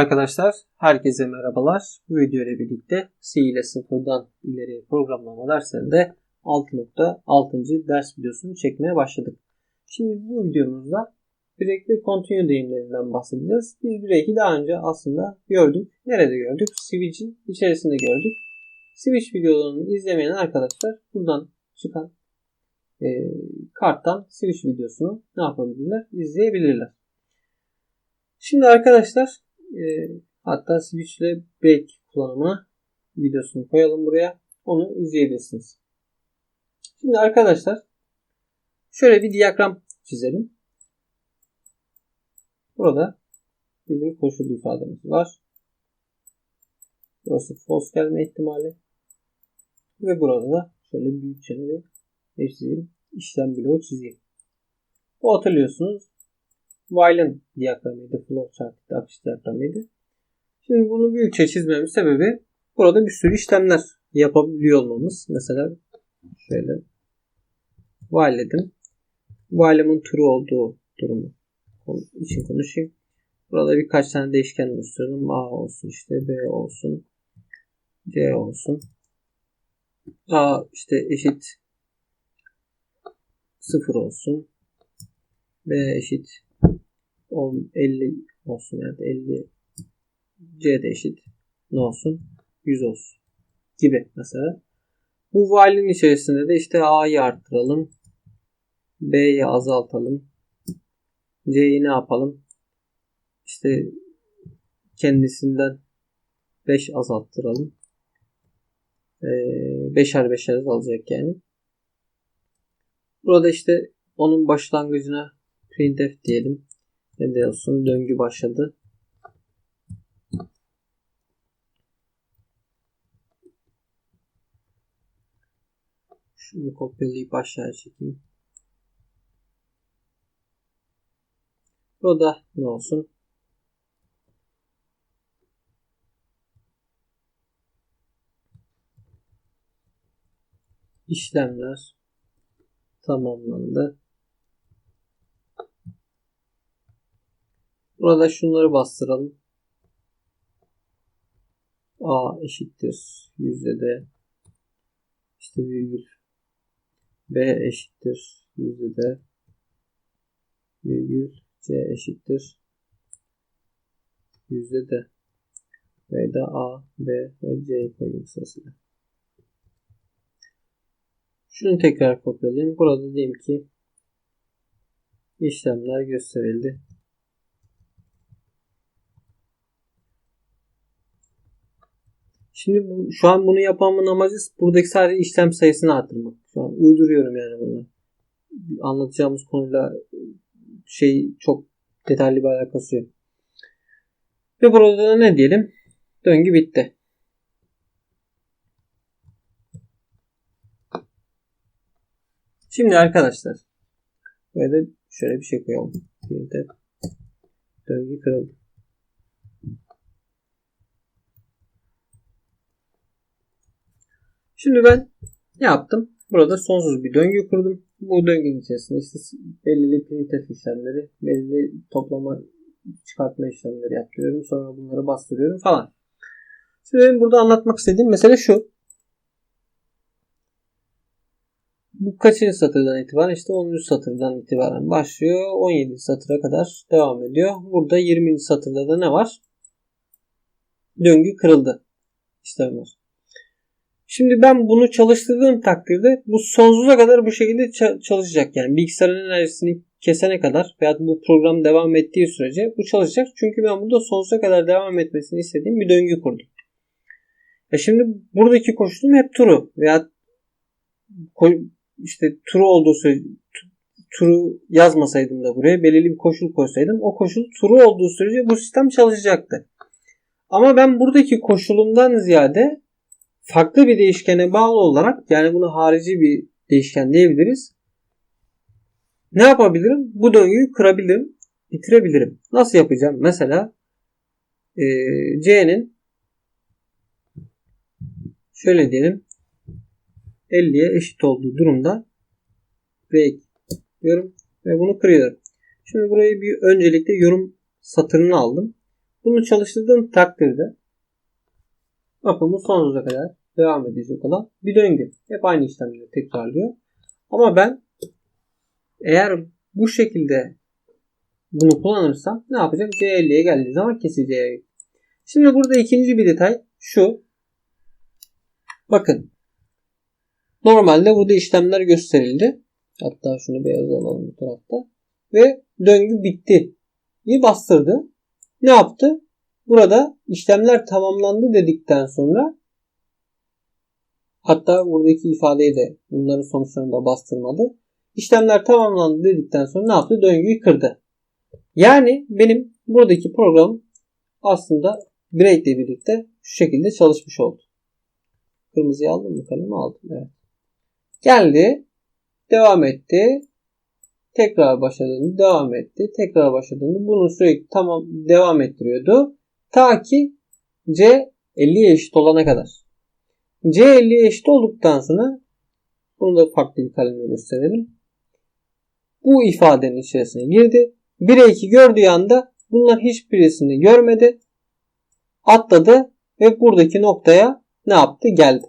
Arkadaşlar herkese merhabalar. Bu video ile birlikte C ile sıfırdan ileri programlama derslerinde 6.6. ders videosunu çekmeye başladık. Şimdi bu videomuzda break ve continue deyimlerinden bahsedeceğiz. Biz break'i daha önce aslında gördük. Nerede gördük? Switch'in içerisinde gördük. Switch videolarını izlemeyen arkadaşlar buradan çıkan e, karttan Switch videosunu ne yapabilirler? İzleyebilirler. Şimdi arkadaşlar e, hatta switch ile break kullanımı videosunu koyalım buraya. Onu izleyebilirsiniz. Şimdi arkadaşlar şöyle bir diyagram çizelim. Burada bizim koşul ifademiz var. Burası false gelme ihtimali. Ve burada da şöyle büyükçe bir çizeyim. işlem bloğu çizeyim. Bu hatırlıyorsunuz While'ın diyagramıydı. Flowchart'ta akış diyagramıydı. Şimdi bunu büyükçe çizmemin sebebi burada bir sürü işlemler yapabiliyor olmamız. Mesela şöyle while'ledim. While'ımın true olduğu durumu için konuşayım. Burada birkaç tane değişken oluşturalım. A olsun işte B olsun. C olsun. A işte eşit 0 olsun. B eşit 10, 50 olsun yani 50 C de eşit ne olsun 100 olsun gibi mesela. Bu while'in içerisinde de işte A'yı arttıralım. B'yi azaltalım. C'yi ne yapalım? İşte kendisinden 5 azalttıralım. Ee, beşer beşer azalacak yani. Burada işte onun başlangıcına printf diyelim. Ne diyorsun? Döngü başladı. Şunu kopyalayıp aşağıya çekeyim. Burada ne olsun? İşlemler tamamlandı. Burada şunları bastıralım. A eşittir yüzde de işte virgül B eşittir yüzde de virgül C eşittir yüzde de ve de A, B ve C koyayım sırasıyla. Şunu tekrar kopyalayayım. Burada diyeyim ki işlemler gösterildi. Şimdi bu, şu an bunu yapmamın amacı buradaki sadece işlem sayısını arttırmak. Şu an uyduruyorum yani bunu. Anlatacağımız konuyla şey çok detaylı bir alakası yok. Ve burada da ne diyelim? Döngü bitti. Şimdi arkadaşlar böyle şöyle bir şey koyalım. Bir de döngü kırıldı. Şimdi ben ne yaptım? Burada sonsuz bir döngü kurdum. Bu döngünün içerisinde işte belirli printf işlemleri, belirli toplama çıkartma işlemleri yapıyorum. Sonra bunları bastırıyorum falan. Şimdi benim burada anlatmak istediğim mesele şu. Bu kaçıncı satırdan itibaren? İşte 10. satırdan itibaren başlıyor. 17. satıra kadar devam ediyor. Burada 20. satırda da ne var? Döngü kırıldı. İşlem var. Şimdi ben bunu çalıştırdığım takdirde bu sonsuza kadar bu şekilde çalışacak. Yani bilgisayarın enerjisini kesene kadar veya bu program devam ettiği sürece bu çalışacak. Çünkü ben burada sonsuza kadar devam etmesini istediğim bir döngü kurdum. Ya şimdi buradaki koşulum hep true veya işte true olduğu sürece true yazmasaydım da buraya belirli bir koşul koysaydım o koşul true olduğu sürece bu sistem çalışacaktı. Ama ben buradaki koşulumdan ziyade farklı bir değişkene bağlı olarak yani bunu harici bir değişken diyebiliriz. Ne yapabilirim? Bu döngüyü kırabilirim, bitirebilirim. Nasıl yapacağım? Mesela e, C'nin şöyle diyelim 50'ye eşit olduğu durumda break diyorum ve bunu kırıyorum. Şimdi burayı bir öncelikle yorum satırını aldım. Bunu çalıştırdığım takdirde bu sonsuza kadar devam edecek olan bir döngü. Hep aynı işlemleri tekrarlıyor. Ama ben eğer bu şekilde bunu kullanırsam ne yapacak? C50'ye geldiği zaman keseceği. Şimdi burada ikinci bir detay şu. Bakın. Normalde burada işlemler gösterildi. Hatta şunu beyaz alalım bu tarafta. Ve döngü bitti. Bir bastırdı. Ne yaptı? Burada işlemler tamamlandı dedikten sonra hatta buradaki ifadeyi de bunların sonuçlarını da bastırmadı. İşlemler tamamlandı dedikten sonra ne yaptı? Döngüyü kırdı. Yani benim buradaki program aslında break ile birlikte şu şekilde çalışmış oldu. Kırmızıyı aldım mı kalemi aldım. Evet. Geldi. Devam etti. Tekrar başladığında devam etti. Tekrar başladığında bunu sürekli tamam devam ettiriyordu. Ta ki C 50'ye eşit olana kadar. C 50'ye eşit olduktan sonra bunu da farklı bir kalemle gösterelim. Bu ifadenin içerisine girdi. 1'e 2 gördüğü anda bunlar hiçbirisini görmedi. Atladı ve buradaki noktaya ne yaptı? Geldi.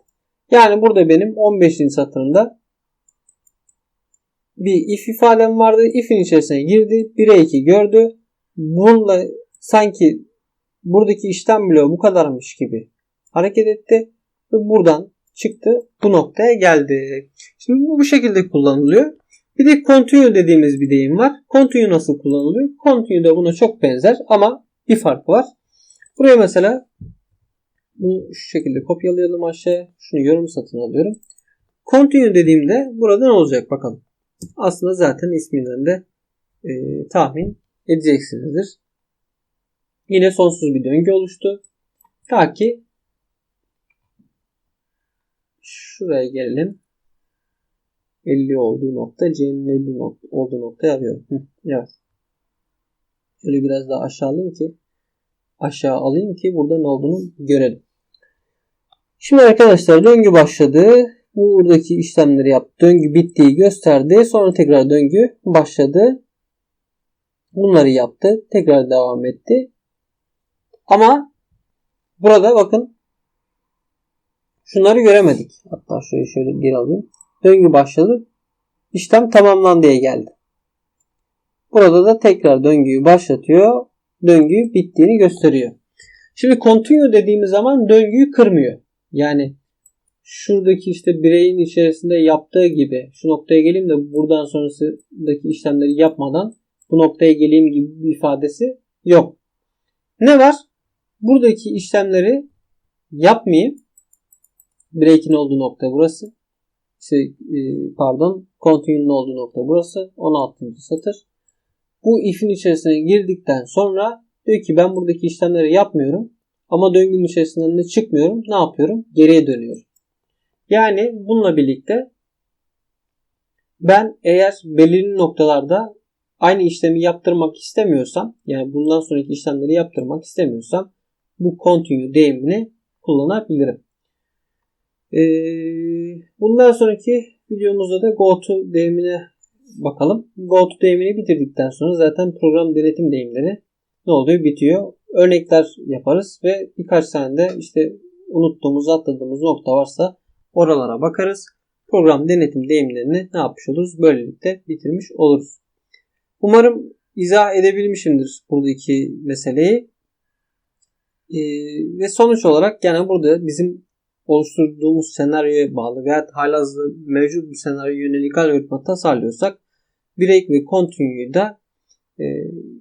Yani burada benim 15. satırında bir if ifadem vardı. If'in içerisine girdi. 1'e 2 gördü. Bununla sanki buradaki işlem bloğu bu kadarmış gibi hareket etti. Ve buradan çıktı. Bu noktaya geldi. Şimdi bu bu şekilde kullanılıyor. Bir de continue dediğimiz bir deyim var. Continue nasıl kullanılıyor? Continue de buna çok benzer ama bir fark var. Buraya mesela bunu şu şekilde kopyalayalım aşağıya. Şunu yorum satın alıyorum. Continue dediğimde burada ne olacak bakalım. Aslında zaten isminden de e, tahmin edeceksinizdir. Yine sonsuz bir döngü oluştu. Ta ki şuraya gelelim. 50 olduğu nokta C'nin 50 nokta, olduğu noktayı arıyorum. Hı, evet. Şöyle biraz daha aşağı alayım ki aşağı alayım ki burada ne olduğunu görelim. Şimdi arkadaşlar döngü başladı. Buradaki işlemleri yaptı. Döngü bittiği gösterdi. Sonra tekrar döngü başladı. Bunları yaptı. Tekrar devam etti. Ama burada bakın şunları göremedik. Hatta şöyle şöyle geri alayım. Döngü başladı. İşlem tamamlandı diye geldi. Burada da tekrar döngüyü başlatıyor. Döngü bittiğini gösteriyor. Şimdi continue dediğimiz zaman döngüyü kırmıyor. Yani şuradaki işte bireyin içerisinde yaptığı gibi şu noktaya geleyim de buradan sonrasındaki işlemleri yapmadan bu noktaya geleyim gibi bir ifadesi yok. Ne var? Buradaki işlemleri yapmayayım. Break'in olduğu nokta burası. İşte, e, pardon, continue'nin olduğu nokta burası. 16. satır. Bu if'in içerisine girdikten sonra diyor ki ben buradaki işlemleri yapmıyorum. Ama döngünün içerisinden de çıkmıyorum. Ne yapıyorum? Geriye dönüyorum. Yani bununla birlikte ben eğer belirli noktalarda aynı işlemi yaptırmak istemiyorsam yani bundan sonraki işlemleri yaptırmak istemiyorsam bu continue deyimini kullanabilirim. Ee, bundan sonraki videomuzda da go to deyimine bakalım. Go to deyimini bitirdikten sonra zaten program denetim deyimleri ne oluyor? Bitiyor. Örnekler yaparız ve birkaç tane de işte unuttuğumuz, atladığımız nokta varsa oralara bakarız. Program denetim deyimlerini ne yapmış oluruz? Böylelikle bitirmiş oluruz. Umarım izah edebilmişimdir buradaki meseleyi. Ee, ve sonuç olarak yani burada bizim oluşturduğumuz senaryoya bağlı veya halihazırda mevcut bir senaryo yönelik algoritma tasarlıyorsak break ve continue'yu da e,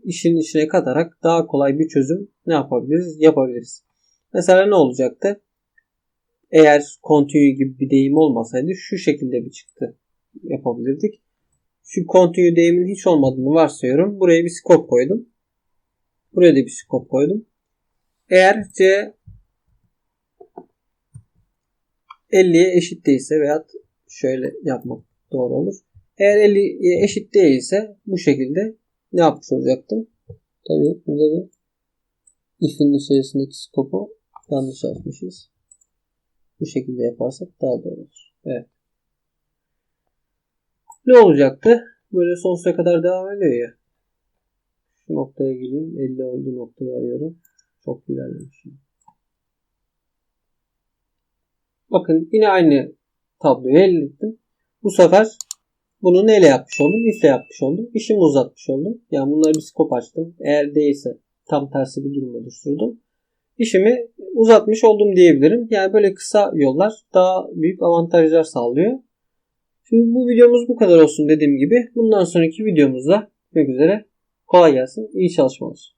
işin içine katarak daha kolay bir çözüm ne yapabiliriz? Yapabiliriz. Mesela ne olacaktı? Eğer continue gibi bir deyim olmasaydı şu şekilde bir çıktı yapabilirdik. Şu continue deyimin hiç olmadığını varsayıyorum. Buraya bir scope koydum. Buraya da bir scope koydum. Eğer C 50'ye eşit değilse veya şöyle yapmak doğru olur. Eğer 50'ye eşit değilse bu şekilde ne yapmış olacaktım? Tabii burada bir if'in içerisindeki skopu yanlış açmışız. Bu şekilde yaparsak daha doğru olur. Evet. Ne olacaktı? Böyle sonsuza kadar devam ediyor ya. Şu noktaya geleyim. 50 olduğu noktayı arıyorum. Çok ilerlemişim. Bakın yine aynı tabloyu elde ettim. Bu sefer bunu neyle yapmış oldum? If'le yapmış oldum. İşimi uzatmış oldum. Yani bunları bir skop açtım. Eğer değilse tam tersi bir durum oluşturdum. İşimi uzatmış oldum diyebilirim. Yani böyle kısa yollar daha büyük avantajlar sağlıyor. Şimdi bu videomuz bu kadar olsun dediğim gibi. Bundan sonraki videomuzda görüşmek üzere. Kolay gelsin. İyi çalışmalar.